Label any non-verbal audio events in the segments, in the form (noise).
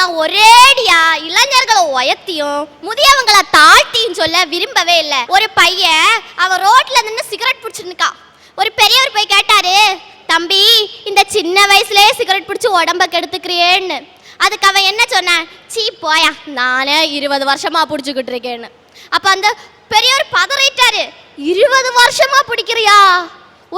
நான் ஒரேடியா இளைஞர்களை உயர்த்தியும் முதியவங்களை தாழ்த்தியும் சொல்ல விரும்பவே இல்லை. ஒரு பையன் அவன் ரோட்ல நின்று சிகரெட் பிடிச்சிருக்கா ஒரு பெரியவர் போய் கேட்டாரு தம்பி இந்த சின்ன வயசுலயே சிகரெட் பிடிச்சி உடம்ப கெடுத்துக்கிறியேன்னு. அதுக்கு அவன் என்ன சொன்னான் சீ போயா நானே இருபது வருஷமா பிடிச்சிக்கிட்டு இருக்கேன்னு. அப்ப அந்த பெரியவர் பதறிட்டாரு இருபது வருஷமா பிடிக்கிறியா?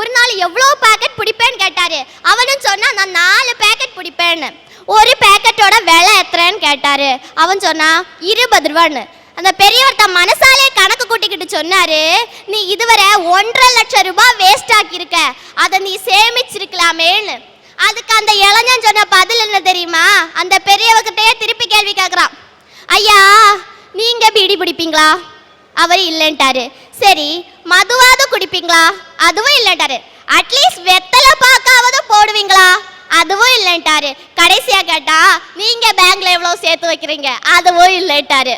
ஒரு நாள் எவ்வளோ பேக்கெட் பிடிப்பேன்னு கேட்டாரு. அவனும் சொன்னா நான் நாலு பேக்கெட் பிடிப்பேன்னு. ஒரு பேக்கெட்டோட விலை எத்தனைன்னு கேட்டாரு. அவன் சொன்னா இருபது ரூபான்னு. அந்த பெரியவர் தன் மனசாலே கணக்கு கூட்டிக்கிட்டு சொன்னாரு நீ இதுவரை ஒன்றரை லட்சம் ரூபாய் வேஸ்ட் ஆக்கியிருக்க. அதை நீ சேமிச்சிருக்கலாமேன்னு. அதுக்கு அந்த இளைஞன் சொன்ன பதில் என்ன தெரியுமா? அந்த பெரியவர்கிட்டயே திருப்பி கேள்வி கேட்குறான் ஐயா நீங்க பீடி பிடிப்பீங்களா? அவர் இல்லைன்ட்டாரு. சரி மதுவாவது குடிப்பீங்களா? அதுவும் இல்லைன்ட்டாரு. அட்லீஸ்ட் வெத்தலை பாக்காவது போடுவீங்களா? அதுவும் இல்லைன்ட்டாரு. கடைசியா கேட்டா நீங்க பேங்க்ல எவ்வளவு சேர்த்து வைக்கிறீங்க? அதுவும் இல்லைன்ட்டாரு.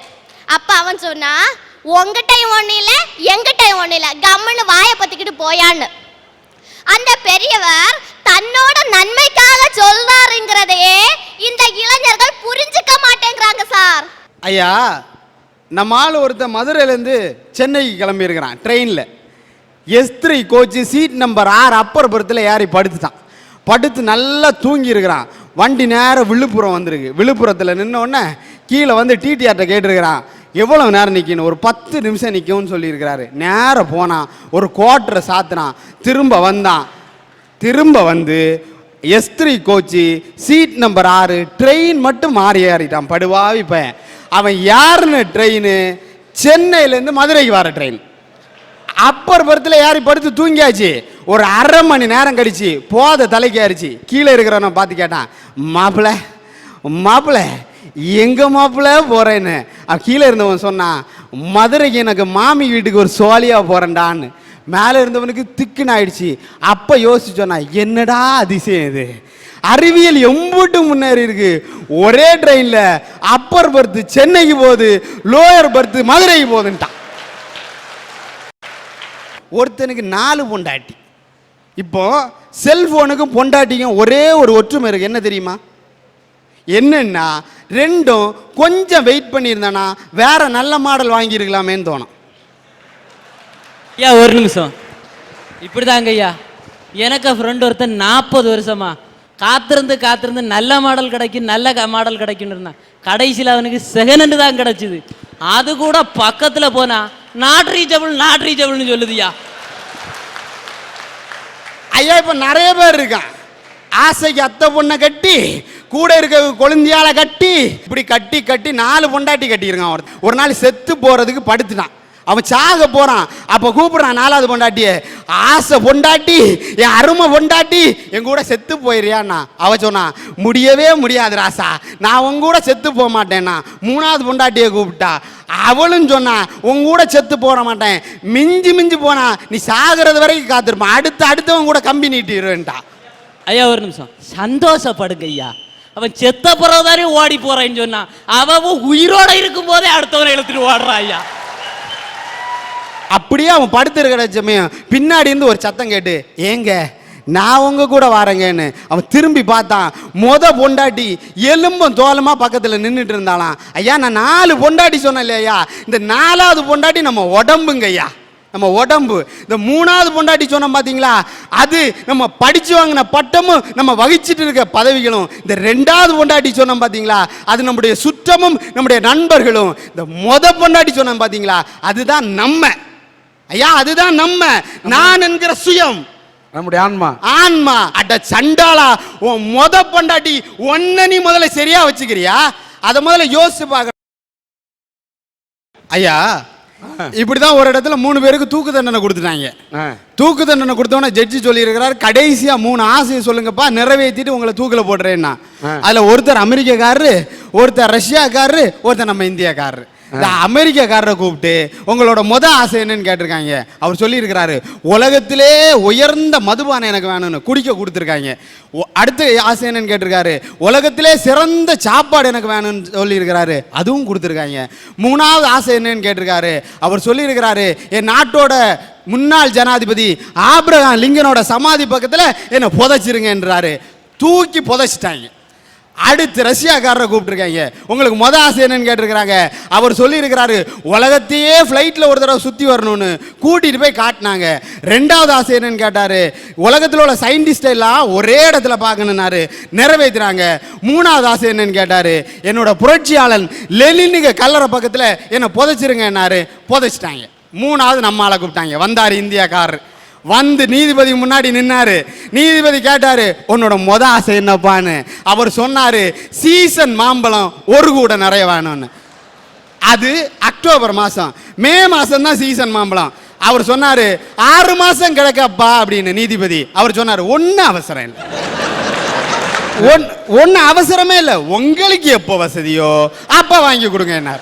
அப்ப அவன் சொன்னா உங்ககிட்டயும் ஒண்ணு இல்ல எங்கிட்டயும் ஒண்ணு இல்ல. கம்முன்னு வாயை பத்திக்கிட்டு போயான்னு. அந்த பெரியவர் தன்னோட நன்மைக்காக சொல்றாருங்கிறதையே இந்த இளைஞர்கள் புரிஞ்சுக்க மாட்டேங்கிறாங்க சார். ஐயா நம்ம ஆள் ஒருத்தர் மதுரையிலேருந்து சென்னைக்கு கிளம்பியிருக்கிறான் ட்ரெயினில் S three coach seat number ஆறு அப்பர் புறத்தில் ஏறி படுத்துட்டான். படுத்து நல்லா தூங்கி இருக்கிறான் வண்டி நேரம் விழுப்புரம் வந்திருக்கு. விழுப்புரத்தில் நின்னோடனே கீழே வந்து டிடிஆர்ட்ட கேட்டிருக்கிறான். எவ்வளோ நேரம் நிற்கணும் ஒரு பத்து நிமிஷம் நிற்கும்னு சொல்லியிருக்கிறாரு. நேரம் போனான். ஒரு குவார்ட்டரை சாத்தினான். திரும்ப வந்தான். திரும்ப வந்து S three coach seat number ஆறு ட்ரெயின் மட்டும் மாறி ஏறிட்டான். படுவாவி பையன். அவன் யாருன்னு ட்ரெயின் சென்னையிலேருந்து மதுரைக்கு வர ட்ரெயின் அப்பர் பர்த்தில் ஏறி படுத்து தூங்கியாச்சு. ஒரு அரை மணி நேரம் கழிச்சு போத தலைக்கு ஏறிச்சு. கீழே இருக்கிறவன பார்த்து கேட்டான் மாப்பிள்ள மாப்பிள்ள எங்க மாப்பிள்ள போறேன்னு? கீழே இருந்தவன் சொன்னான் மதுரைக்கு எனக்கு மாமி வீட்டுக்கு ஒரு சோழியா போறேன்டான்னு. மேலே இருந்தவனுக்கு திக்குன்னு ஆயிடுச்சு. அப்ப யோசிச்சு சொன்னான் என்னடா அதிசயம் இது? அறிவியல் எம்பூட்டு முன்னேறி இருக்கு. ஒரே ட்ரெயினில் அப்பர் பர்த்து சென்னைக்கு போகுது லோயர் பர்த்து மதுரைக்கு போகுதுன்ட்டான். ஒருத்தனுக்கு நாலு பொண்டாட்டி. இப்போது செல்ஃபோனுக்கும் பொண்டாட்டிக்கும் ஒரே ஒரு ஒற்றுமை இருக்குது என்ன தெரியுமா? என்னென்னா ரெண்டும் கொஞ்சம் வெயிட் பண்ணியிருந்தானா வேற நல்ல மாடல் வாங்கியிருக்கலாமேன்னு தோணும். ஐயா ஒரு நிமிஷம். இப்படிதாங்க ஐயா. எனக்கு ஃப்ரெண்ட் ஒருத்தன் நாற்பது வருஷமா காத்திருந்து காத்திருந்து நல்ல மாடல் கிடைக்கும் நல்ல மாடல் கிடைக்குன்னு இருந்தான். கடைசியில் அவனுக்கு செகண்ட் ஹேண்டு தான் கிடச்சிது. அது கூட பக்கத்தில் போனால் நாட் ரீச்சபிள் நாட் ரீச்சபிள்னு சொல்லுதியா ஐயா இப்போ நிறைய பேர் இருக்கான் ஆசைக்கு அத்தை பொண்ணை கட்டி கூட இருக்க கொழுந்தியால கட்டி இப்படி கட்டி கட்டி நாலு பொண்டாட்டி கட்டியிருக்கான் ஒருத்தன் ஒரு நாள் செத்து போகிறதுக்கு படுத்துட்டான். அவன் சாக போகிறான் அப்போ கூப்பிடுறான் நாலாவது பொண்டாட்டியை. ஆசை பொண்டாட்டி என் அருமை பொண்டாட்டி என் கூட செத்து போயிறியான்னா அவ சொன்னான் முடியவே முடியாது ராசா. நான் உன் கூட செத்து போக மாட்டேன்னா மூணாவது பொண்டாட்டியை கூப்பிட்டா அவளும் சொன்னா உன் கூட செத்து போட மாட்டேன். மிஞ்சி மிஞ்சி போனா நீ சாகிறது வரைக்கும் காத்திருப்பான் அடுத்து அடுத்தவன் கூட கம்பி நீட்டிடுவேன்ட்டா ஐயா ஒரு நிமிஷம். சந்தோஷப்படுங்க ஐயா. அவன் செத்த பிறகுதானே ஓடி போறேன்னு சொன்னான் அவன் உயிரோட இருக்கும் போதே அடுத்தவனை இழுத்துட்டு ஓடுறான் ஐயா. அப்படியே அவன் படுத்திருக்கிற சமயம் பின்னாடி இருந்து ஒரு சத்தம் கேட்டு ஏங்க நான் உங்க கூட வரேங்கன்னு அவன் திரும்பி பார்த்தான். மொத பொண்டாட்டி எலும்பும் தோலமா பக்கத்தில் நின்றுட்டு இருந்தாளாம். ஐயா நான் நாலு பொண்டாட்டி சொன்னேன் இல்லையா இந்த நாலாவது பொண்டாட்டி நம்ம உடம்புங்க ஐயா. நம்ம உடம்பு. இந்த மூணாவது பொண்டாட்டி சொன்னோம் பார்த்தீங்களா அது நம்ம படித்து வாங்கின பட்டமும் நம்ம வகிச்சிட்டு இருக்க பதவிகளும். இந்த ரெண்டாவது பொண்டாட்டி சொன்னோம் பார்த்தீங்களா அது நம்முடைய சுற்றமும் நம்முடைய நண்பர்களும். இந்த மொத பொண்டாட்டி சொன்னோம் பார்த்தீங்களா அதுதான் நம்ம. ஐயா அதுதான் நம்ம. நான் என்கிற சுயம். நம்முடைய ஆன்மா. ஆன்மா. அட சண்டாளா உன் மொத பொண்டாட்டி ஒன்ன நீ முதல்ல சரியா வச்சுக்கிறியா? அத முதல்ல யோசிச்சு பார்க்க ஐயா இப்படிதான் ஒரு இடத்துல மூணு பேருக்கு தூக்கு தண்டனை கொடுத்துட்டாங்க. தூக்கு தண்டனை கொடுத்தோன்னே ஜட்ஜி சொல்லியிருக்கிறார் கடைசியா மூணு ஆசையை சொல்லுங்கப்பா நிறைவேற்றிட்டு உங்களை தூக்கில் போடுறேன்னா. அதுல ஒருத்தர் அமெரிக்கக்காரரு ஒருத்தர் ரஷ்யாக்காரரு ஒருத்தர் நம்ம இந்தியாக்காரரு. இந்த அமெரிக்கக்காரரை கூப்பிட்டு உங்களோட முத ஆசை என்னன்னு கேட்டிருக்காங்க. அவர் சொல்லியிருக்கிறாரு உலகத்திலே உயர்ந்த மதுபானம் எனக்கு வேணும்னு குடிக்க கொடுத்துருக்காங்க. அடுத்த ஆசை என்னன்னு கேட்டிருக்காரு உலகத்திலே சிறந்த சாப்பாடு எனக்கு வேணும்னு சொல்லியிருக்கிறாரு அதுவும் கொடுத்துருக்காங்க. மூணாவது ஆசை என்னன்னு கேட்டிருக்காரு அவர் சொல்லியிருக்கிறாரு என் நாட்டோட முன்னாள் ஜனாதிபதி ஆபிரகாம் லிங்கனோட சமாதி பக்கத்தில் என்னை புதைச்சிருங்கன்றாரு. தூக்கி புதைச்சிட்டாங்க. அடுத்து ரஷ்யாக்காரரை கூப்பிட்டுருக்காங்க. உங்களுக்கு மொதல் ஆசை என்னன்னு கேட்டிருக்கிறாங்க. அவர் சொல்லியிருக்கிறாரு உலகத்தையே ஃப்ளைட்டில் ஒரு தடவை சுற்றி வரணும்னு கூட்டிகிட்டு போய் காட்டினாங்க. ரெண்டாவது ஆசை என்னன்னு கேட்டார் உலகத்தில் உள்ள சயின்டிஸ்ட் எல்லாம் ஒரே இடத்துல பார்க்கணுன்னாரு நிறைவேற்றுறாங்க மூணாவது ஆசை என்னன்னு கேட்டார் என்னோட புரட்சியாளன் லெலினுங்க கல்லறை பக்கத்தில் என்னை புதைச்சிருங்கன்னாரு புதைச்சிட்டாங்க. மூணாவது நம்ம ஆளை கூப்பிட்டாங்க. வந்தார் இந்தியாக்காரர். வந்து நீதிபதி முன்னாடி நின்னாரு. நீதிபதி கேட்டாரு உன்னோட மொத ஆசை என்னப்பான்னு? அவர் சொன்னாரு சீசன் மாம்பழம் ஒரு கூட நிறைய வேணும்னு. அது அக்டோபர் மாசம். மே மாசம் தான் சீசன் மாம்பழம். அவர் சொன்னாரு ஆறு மாசம் கிடைக்கப்பா அப்படின்னு நீதிபதி. அவர் சொன்னாரு ஒன்றும் அவசரம் இல்லை. ஒன் ஒன்று அவசரமே இல்லை. உங்களுக்கு எப்போ வசதியோ அப்போ வாங்கி கொடுங்க என்ன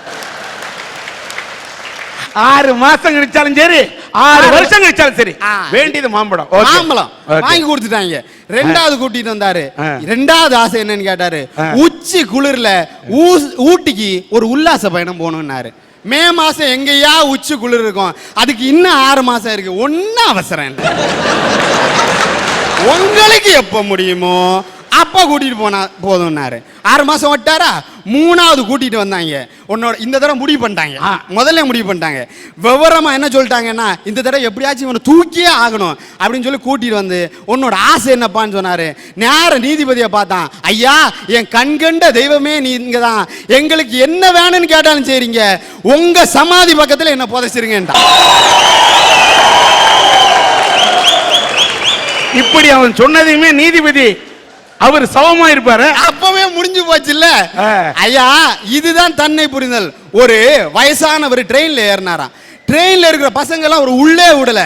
ஆறு மாசம் கிடைச்சாலும் சரி ஆறு வருஷம் கழிச்சாலும் சரி. வேண்டியது மாம்பழம். மாம்பழம். வாங்கி கொடுத்துட்டாங்க. ரெண்டாவது கூட்டிட்டு வந்தாரு. ரெண்டாவது ஆசை என்னன்னு கேட்டாரு. உச்சி குளிர்ல ஊட்டிக்கு ஒரு உல்லாச பயணம் போகணும்னாரு. மே மாசம் எங்கேயா உச்சி குளிர் இருக்கும். அதுக்கு இன்னும் ஆறு மாசம் இருக்கு. ஒன்னும் அவசரம் இல்லை. (laughs) உங்களுக்கு எப்போ முடியுமோ அப்போ கூட்டிட்டு போனா போதும்னாரு. ஆறு மாசம் விட்டாரா மூணாவது கூட்டிட்டு வந்தாங்க. உன்னோட இந்த தடவை முடிவு பண்ணிட்டாங்க. முதல்ல முடிவு பண்ணிட்டாங்க. விவரமா என்ன சொல்லிட்டாங்கன்னா இந்த தடவை எப்படியாச்சும் இவனை தூக்கியே ஆகணும் அப்படின்னு சொல்லி கூட்டிட்டு வந்து உன்னோட ஆசை என்னப்பான்னு சொன்னாரு. நேர நீதிபதியை பார்த்தான். ஐயா என் கண்கண்ட தெய்வமே நீங்க தான் எங்களுக்கு என்ன வேணும்னு கேட்டாலும் சரிங்க. உங்க சமாதி பக்கத்துல என்ன புதைச்சிருங்கன்டா இப்படி அவன் சொன்னதையுமே நீதிபதி அவர் சவமா இருப்பாரு அப்பவே முடிஞ்சு போச்சுல்ல? ஆ. ஐயா இதுதான் தன்னை புரிதல். ஒரு வயசானவர் ட்ரெயின்ல ஏறினாராம். ட்ரெயின்ல இருக்கிற பசங்க எல்லாம் ஒரு உள்ளே விடல.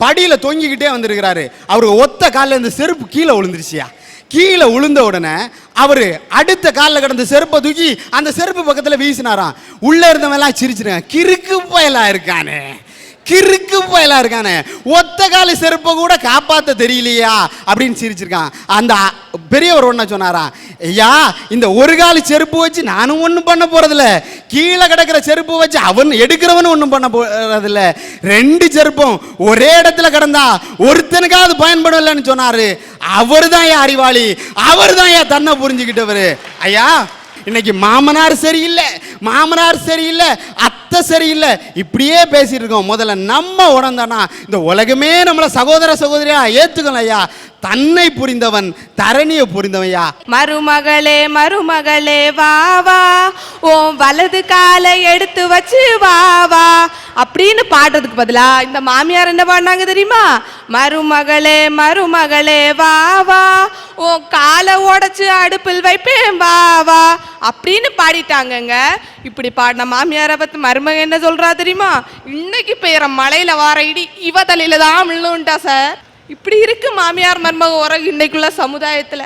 படியில தொங்கிக்கிட்டே வந்திருக்கிறாரு. அவருக்கு ஒத்த கால்ல இந்த செருப்பு கீழே விழுந்துருச்சியா? கீழே விழுந்த உடனே அவரு அடுத்த காலில் கிடந்த செருப்பை தூக்கி அந்த செருப்பு பக்கத்துல வீசினாராம். உள்ள இருந்தவன் எல்லாம் சிரிச்சிருக்கான் கிறுக்கு பயலா இருக்கானே. கிறுக்கு பயலா இருக்கானே. ஒத்த கால செருப்பை கூட காப்பாத்த தெரியலையா? அப்படின்னு சிரிச்சிருக்கான். அந்த பெரியவர் ஒன்ன சொன்னாரா ஐயா இந்த ஒரு காலு செருப்பு வச்சு நானும் ஒன்றும் பண்ண போறதில்ல. கீழே கிடக்கிற செருப்பு வச்சு அவன் எடுக்கிறவனும் ஒன்றும் பண்ண போறதில்ல. ரெண்டு செருப்பும் ஒரே இடத்துல கிடந்தா ஒருத்தனுக்காவது பயன்படலைன்னு சொன்னாரு. அவர் தான் ஏன் அறிவாளி. அவர் தான் ஏன் தன்னை புரிஞ்சுக்கிட்டவர். ஐயா இன்னைக்கு மாமனார் சரியில்லை. மாமனார் சரியில்லை அத்தை சரியில்லை. இப்படியே பேசிட்டு இருக்கோம். முதல்ல நம்ம உணர்ந்தோன்னா இந்த உலகமே நம்மளை சகோதர சகோதரியா ஏத்துக்கணும் ஐயா. தன்னை புரிந்தவன் தரணியை புரிந்தவையா மருமகளே மருமகளே வா வா. ஓ வலது காலை எடுத்து வச்சு வா வா. அப்படின்னு பாடுறதுக்கு பதிலா இந்த மாமியார் என்ன பாடினாங்க தெரியுமா? மருமகளே மருமகளே வா வா ஓ காலை உடைச்சு அடுப்பில் வைப்பேன் வா வா அப்படின்னு பாடிட்டாங்கங்க. இப்படி பாடின மாமியாரை பத்து மருமக என்ன சொல்றா தெரியுமா? இன்னைக்கு பெய்கிற மழையில வார இடி இவ தலையில தான் விழுந்துட்டா சார். இப்படி இருக்கு மாமியார் மருமக உறவு இன்னைக்குள்ள சமுதாயத்துல.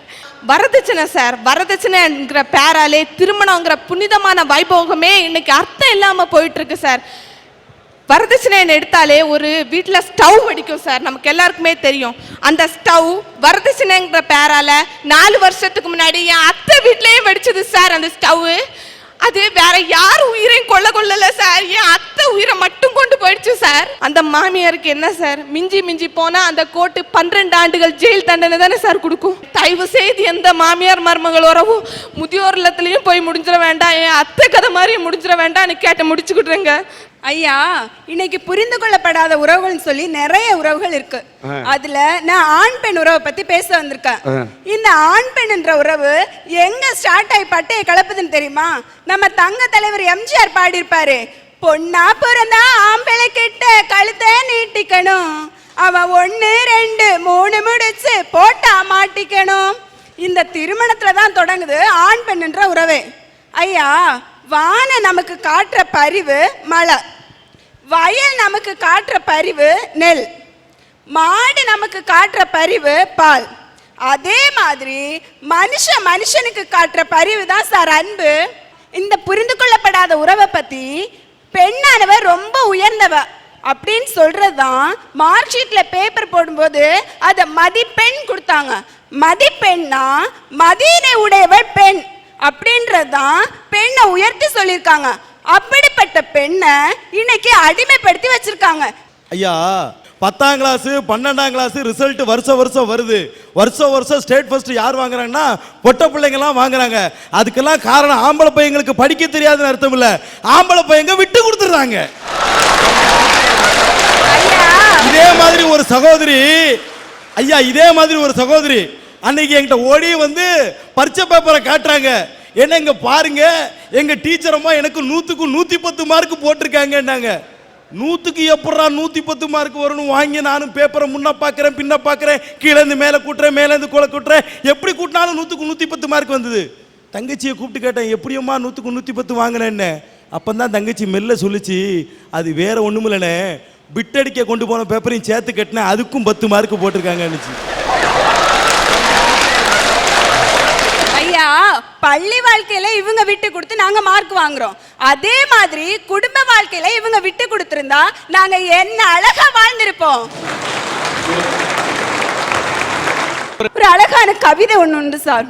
வரதட்சணை சார். வரதட்சணைங்கிற பேராலே திருமணங்கிற புனிதமான வைபோகமே இன்னைக்கு அர்த்தம் இல்லாம போயிட்டு இருக்கு சார். வரதட்சணைன்னு எடுத்தாலே ஒரு வீட்டில் ஸ்டவ் வெடிக்கும் சார் நமக்கு எல்லாருக்குமே தெரியும். அந்த ஸ்டவ் வரதட்சணைங்கிற பேரால நாலு வருஷத்துக்கு முன்னாடி என் அத்தை வீட்லேயே வெடிச்சது சார் அந்த ஸ்டவ் அது வேற யார் உயிரையும் கொள்ள கொள்ளல சார் என் அத்தை உயிரை மட்டும் கொண்டு போயிடுச்சு சார் அந்த மாமியாருக்கு என்ன சார் மிஞ்சி மிஞ்சி போனா அந்த கோர்ட்டு பன்னிரெண்டு ஆண்டுகள் ஜெயில் தண்டனை தானே சார் கொடுக்கும். தயவு செய்து எந்த மாமியார் மருமகள் உறவும் முதியோர் இல்லத்துலயும் போய் முடிஞ்சிட வேண்டாம். என் அத்தை கதை மாதிரி முடிஞ்சிட வேண்டாம்னு கேட்டு முடிச்சுக்கிட்டுருங்க. ஐயா இன்னைக்கு புரிந்து கொள்ளப்படாத உறவுகள்னு சொல்லி நிறைய உறவுகள் இருக்கு. அதுல நான் ஆண் பெண் உறவை பத்தி பேச வந்திருக்கேன். இந்த ஆண் பெண்ன்ற உறவு எங்க ஸ்டார்ட் ஆகி பட்டைய கலப்புதுன்னு தெரியுமா? நம்ம தங்க தலைவர் எம்ஜிஆர் பாடியிருப்பாரு. பொண்ணா பிறந்தா ஆம்பளை கிட்ட கழுத்தை நீட்டிக்கணும். அவன் ஒண்ணு ரெண்டு மூணு முடிச்சு போட்டா மாட்டிக்கணும். இந்த திருமணத்துல தான் தொடங்குது ஆண் பெண்ணுன்ற உறவே. ஐயா வான நமக்கு காட்டுற பரிவு மழை. வயல் நமக்கு காட்டுற பரிவு நெல். மாடு நமக்கு காட்டுற பரிவு பால். அதே மாதிரி மனுஷன் மனுஷனுக்கு காட்டுற பரிவு தான் சார் அன்பு. இந்த புரிந்து கொள்ளப்படாத உறவை பத்தி பெண்ணானவ ரொம்ப உயர்ந்தவ அப்படின்னு சொல்றதுதான் மார்க் ஷீட்டில் பேப்பர் போடும்போது அதை மதிப்பெண் கொடுத்தாங்க. மதிப்பெண்ணா மதியினை உடையவள் பெண் அப்படின்றதுதான் பெண்ணை உயர்த்தி சொல்லியிருக்காங்க. அப்படிப்பட்ட பெண்ணை இன்னைக்கு அடிமைப்படுத்தி வச்சிருக்காங்க. ஐயா பத்தாம் கிளாஸ் பன்னெண்டாம் கிளாஸ் ரிசல்ட் வருஷம் வருஷம் வருது. வருஷம் வருஷம் ஸ்டேட் ஃபர்ஸ்ட் யார் வாங்குறாங்கன்னா பொட்ட பிள்ளைங்கலாம் வாங்குறாங்க. அதுக்கெல்லாம் காரணம் ஆம்பளை பையங்களுக்கு படிக்க தெரியாதுன்னு அர்த்தம் இல்ல. ஆம்பளை பையங்க விட்டு கொடுத்துறாங்க இதே மாதிரி ஒரு சகோதரி ஐயா இதே மாதிரி ஒரு சகோதரி அன்னைக்கு என்கிட்ட ஓடி வந்து பரீட்சை பேப்பரை காட்டுறாங்க. ஏன்னா இங்கே பாருங்க எங்கள் டீச்சரம்மா எனக்கு நூற்றுக்கு நூற்றி பத்து மார்க் போட்டிருக்காங்கன்னாங்க. நூற்றுக்கு எப்படா நூற்றி பத்து மார்க் வரணும் வாங்கி நானும் பேப்பரை முன்ன பார்க்குறேன் பின்ன பார்க்குறேன் கீழேருந்து மேலே கூட்டுறேன் மேலே இருந்து கோலை கூட்டுறேன். எப்படி கூட்டினாலும் நூற்றுக்கு நூற்றி பத்து மார்க் வந்தது. தங்கச்சியை கூப்பிட்டு கேட்டேன் எப்படியம்மா நூற்றுக்கு நூற்றி பத்து வாங்கினேன்னு. அப்போ தான் தங்கச்சி மெல்ல சொல்லுச்சு அது வேற ஒன்றும் இல்லைண்ணே பிட்டடிக்க கொண்டு போன பேப்பரையும் சேர்த்து கட்டினேன் அதுக்கும் பத்து மார்க் போட்டிருக்காங்கன்னுச்சு ஐயா பள்ளி வாழ்க்கையில இவங்க விட்டு கொடுத்து நாங்க மார்க் வாங்குறோம். அதே மாதிரி குடும்ப வாழ்க்கையில இவங்க விட்டு கொடுத்திருந்தா நாங்க என்ன அழகா வாழ்ந்திருப்போம். ஒரு அழகான கவிதை ஒண்ணு உண்டு சார்.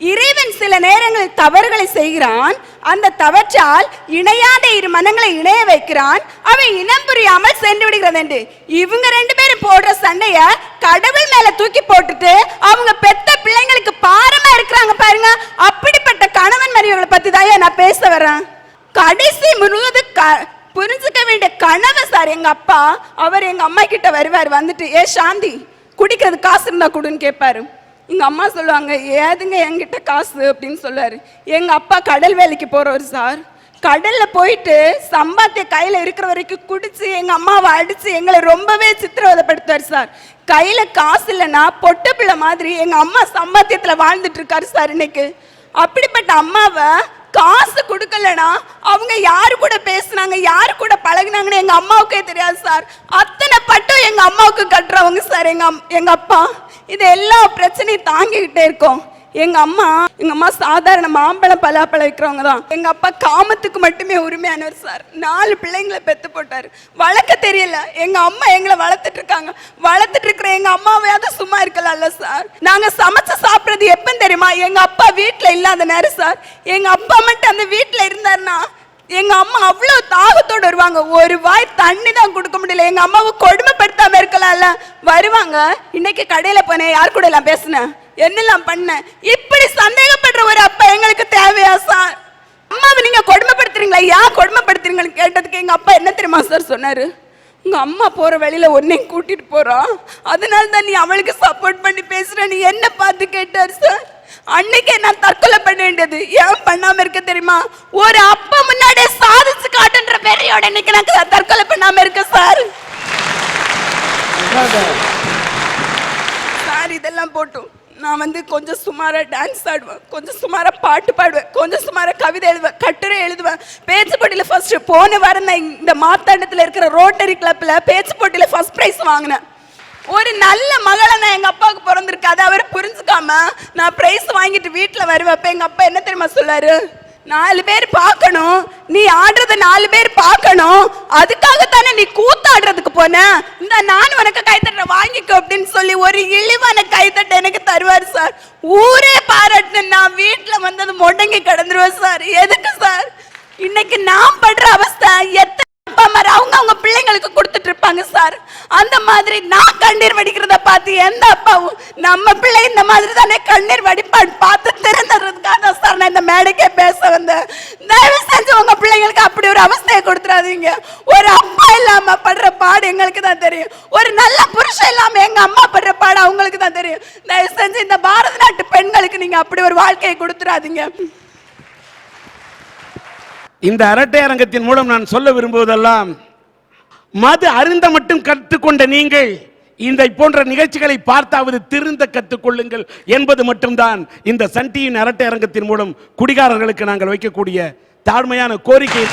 இறைவன் சில நேரங்களில் தவறுகளை செய்கிறான். அந்த தவற்றால் இணையாத இரு மனங்களை இணைய வைக்கிறான். அவை இனம் புரியாமல் சென்று விடுகிறது என்று. இவங்க ரெண்டு பேரும் போடுற சண்டைய கடவுள் மேல தூக்கி போட்டுட்டு அவங்க பெத்த பிள்ளைங்களுக்கு பாரமா இருக்கிறாங்க பாருங்க. அப்படிப்பட்ட கணவன் மனைவிகளை பத்தி தான் நான் பேச வரேன் கடைசி முழுவது க- புரிஞ்சுக்க வேண்டிய கனவு சார் எங்க அப்பா அவர் எங்க அம்மா கிட்ட வருவார் வந்துட்டு ஏ சாந்தி குடிக்கிறது காசு இருந்தா கொடுன்னு கேட்பாரு எங்கள் அம்மா சொல்லுவாங்க ஏதுங்க என்கிட்ட காசு? அப்படின்னு சொல்லுவார். எங்கள் அப்பா கடல் வேலைக்கு போகிறவர் சார். கடலில் போயிட்டு சம்பாத்திய கையில் இருக்கிற வரைக்கும் குடிச்சு எங்கள் அம்மாவை அடித்து எங்களை ரொம்பவே சித்திரவதைப்படுத்துவார் சார். கையில் காசு இல்லைன்னா பொட்டை பிள்ளை மாதிரி எங்கள் அம்மா சம்பாத்தியத்தில் வாழ்ந்துட்டு இருக்காரு சார் இன்னைக்கு. அப்படிப்பட்ட அம்மாவை காசு கொடுக்கலனா அவங்க யாரு கூட பேசுனாங்க யாரு கூட பழகினாங்கன்னு எங்க அம்மாவுக்கே தெரியாது சார். அத்தனை பட்டும் எங்க அம்மாவுக்கு கட்டுறவங்க சார் எங்க எங்க அப்பா. இது எல்லா பிரச்சனையும் தாங்கிக்கிட்டே இருக்கோம். எங்க அம்மா எங்க அம்மா சாதாரண மாம்பழம் பலாப்பழம் விற்கிறவங்க தான். எங்க அப்பா காமத்துக்கு மட்டுமே உரிமையானவர் சார். நாலு பிள்ளைங்களை பெத்து போட்டாரு. வளர்க்க தெரியல. எங்க அம்மா எங்களை வளர்த்துட்டு இருக்காங்க. வளர்த்துட்டு இருக்கிற எங்க அம்மாவையாவது சும்மா இருக்கலாம்ல சார். நாங்க சமைச்சு சாப்பிடுறது எப்ப தெரியுமா? எங்க அப்பா வீட்டுல இல்லாத நேரம் சார். எங்க அப்பா மட்டும் அந்த வீட்டுல இருந்தாருன்னா எங்க அம்மா அவ்வளவு தாகத்தோடு வருவாங்க. ஒரு வாய் தண்ணி தான் கொடுக்க முடியல. எங்க அம்மாவை கொடுமைப்படுத்தாம இருக்கலாம்ல. வருவாங்க. இன்னைக்கு கடையில போனேன். யார் கூட எல்லாம் பேசினேன்? என்னெல்லாம் பண்ணேன் இப்படி சந்தேகப்படுற ஒரு அப்பா எங்களுக்கு தேவையா சார்? அம்மாவை நீங்க கொடுமைப்படுத்துறீங்களா? ஏன் கொடுமைப்படுத்துறீங்கன்னு கேட்டதுக்கு எங்க அப்பா என்ன தெரியுமா சார் சொன்னாரு? உங்க அம்மா போற வழியில உன்னையும் கூட்டிட்டு போறான் அதனால தான் நீ அவளுக்கு சப்போர்ட் பண்ணி பேசுற. நீ என்ன பார்த்து கேட்டாரு சார்? அன்னைக்கே நான் தற்கொலை பண்ண வேண்டியது. ஏன் பண்ணாம இருக்க தெரியுமா? ஒரு அப்பா முன்னாடியே சாதிச்சு காட்டுன்ற பெரியோட இன்னைக்கு நான் தற்கொலை பண்ணாம இருக்க சார். சார் இதெல்லாம் போட்டும். நான் வந்து கொஞ்சம் சுமாராக டான்ஸ் ஆடுவேன் கொஞ்சம் சுமாராக பாட்டு பாடுவேன் கொஞ்சம் சுமாராக கவிதை எழுதுவேன் கட்டுரை எழுதுவேன். பேச்சு போட்டியில் ஃபர்ஸ்ட் போன வாரம் நான் இந்த மாத்தாண்டத்தில் இருக்கிற ரோட்டரி கிளப்பில் பேச்சு போட்டியில் ஃபர்ஸ்ட் ப்ரைஸ் வாங்கினேன். ஒரு நல்ல மகளை நான் எங்கள் அப்பாவுக்கு பிறந்திருக்கேன் அதை அவர் புரிஞ்சுக்காம நான் ப்ரைஸ் வாங்கிட்டு வீட்டில் வருவேன். அப்போ எங்கள் அப்பா என்ன தெரியுமா சொல்லாரு? நாலு பேர் பார்க்கணும். நீ ஆடுறத நாலு பேர் பார்க்கணும். அதுக்காகத்தானே நீ கூத்தாடுறதுக்கு போன? இந்த நான் உனக்கு கைத்தட்ட வாங்கிக்கோ அப்படின்னு சொல்லி ஒரு இழிவான கைத்தட்ட எனக்கு தருவார் சார். ஊரே பாராட்டு நான் வீட்டுல வந்தது முடங்கி கிடந்துருவேன் சார். எதுக்கு சார்? இன்னைக்கு நான் படுற அவஸ்தை எத்தனை அப்பா அம்மா அவங்க அவங்க பிள்ளைங்களுக்கு கொடுத்துட்டு இருப்பாங்க சார் அந்த மாதிரி நான் கண்ணீர் வடிக்கிறத பார்த்து எந்த அப்பாவும் நம்ம பிள்ளை இந்த மாதிரி தானே கண்ணீர் வடிப்பான் பார்த்து தெரிந்ததுக்காக தான் சார் நான் இந்த மேடைக்கே பேச வந்தேன். தயவு செஞ்சு உங்க பிள்ளைங்களுக்கு அப்படி ஒரு அவஸ்தையை கொடுத்துறாதீங்க ஒரு அப்பா இல்லாம படுற பாடு எங்களுக்கு தான் தெரியும். ஒரு நல்ல புருஷன் இல்லாம எங்க அம்மா படுற பாடு அவங்களுக்கு தான் தெரியும். தயவு செஞ்சு இந்த பாரத நாட்டு பெண்களுக்கு நீங்க அப்படி ஒரு வாழ்க்கையை கொடுத்துறாதீங்க இந்த அரட்டை அரங்கத்தின் மூலம் நான் சொல்ல விரும்புவதெல்லாம் மது அருந்த மட்டும் கற்றுக்கொண்ட நீங்கள் இந்த போன்ற நிகழ்ச்சிகளை பார்த்தாவது திருந்த கற்றுக்கொள்ளுங்கள் என்பது மட்டும்தான் இந்த சன் டிவியின் அரட்டை அரங்கத்தின் மூலம் குடிகாரர்களுக்கு நாங்கள் வைக்கக்கூடிய தாழ்மையான கோரிக்கை.